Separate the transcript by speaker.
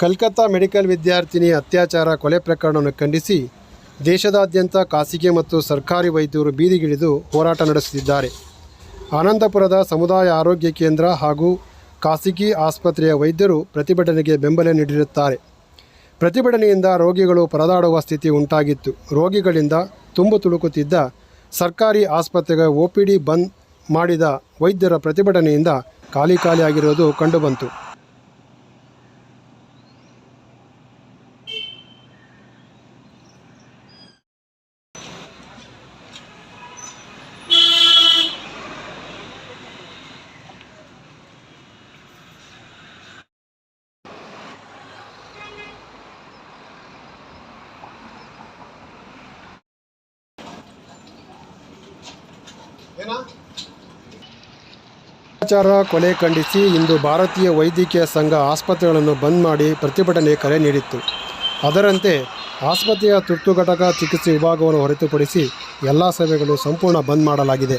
Speaker 1: Calcutta medical ವಿದ್ಯಾರ್ಥಿನಿ ಅತ್ಯಾಚಾರ ಕೊಲೆ ಪ್ರಕರಣವನ್ನು ಖಂಡಿಸಿ ದೇಶದಾದ್ಯಂತ ಖಾಸಗಿ ಮತ್ತು ಸರ್ಕಾರಿ ವೈದ್ಯರು ಬೀದಿಗಿಳಿದು ಹೋರಾಟ ನಡೆಸುತ್ತಿದ್ದಾರೆ. ಆನಂದಪುರದ ಸಮುದಾಯ ಆರೋಗ್ಯ ಕೇಂದ್ರ ಹಾಗೂ ಖಾಸಗಿ ಆಸ್ಪತ್ರೆಯ ವೈದ್ಯರು ಪ್ರತಿಭಟನೆಗೆ ಬೆಂಬಲ ನೀಡಿರುತ್ತಾರೆ. ಪ್ರತಿಭಟನೆಯಿಂದ ರೋಗಿಗಳು ಪರದಾಡುವ ಸ್ಥಿತಿ ಉಂಟಾಗಿತ್ತು. ರೋಗಿಗಳಿಂದ ತುಂಬು ತುಳುಕುತ್ತಿದ್ದ ಸರ್ಕಾರಿ ಆಸ್ಪತ್ರೆಗೆ ಒ ಪಿ ಡಿ ಬಂದ್ ಮಾಡಿದ ವೈದ್ಯರ ಪ್ರತಿಭಟನೆಯಿಂದ ಖಾಲಿ ಖಾಲಿಯಾಗಿರುವುದು ಕಂಡುಬಂತು. ಅತ್ಯಾಚಾರ ಕೊಲೆ ಖಂಡಿಸಿ ಇಂದು ಭಾರತೀಯ ವೈದ್ಯಕೀಯ ಸಂಘ ಆಸ್ಪತ್ರೆಗಳನ್ನು ಬಂದ್ ಮಾಡಿ ಪ್ರತಿಭಟನೆ ಕರೆ ನೀಡಿತ್ತು. ಅದರಂತೆ ಆಸ್ಪತ್ರೆಯ ತುರ್ತು ಘಟಕ ಚಿಕಿತ್ಸೆ ವಿಭಾಗವನ್ನು ಹೊರತುಪಡಿಸಿ ಎಲ್ಲ ಸೇವೆಗಳು ಸಂಪೂರ್ಣ ಬಂದ್ ಮಾಡಲಾಗಿದೆ.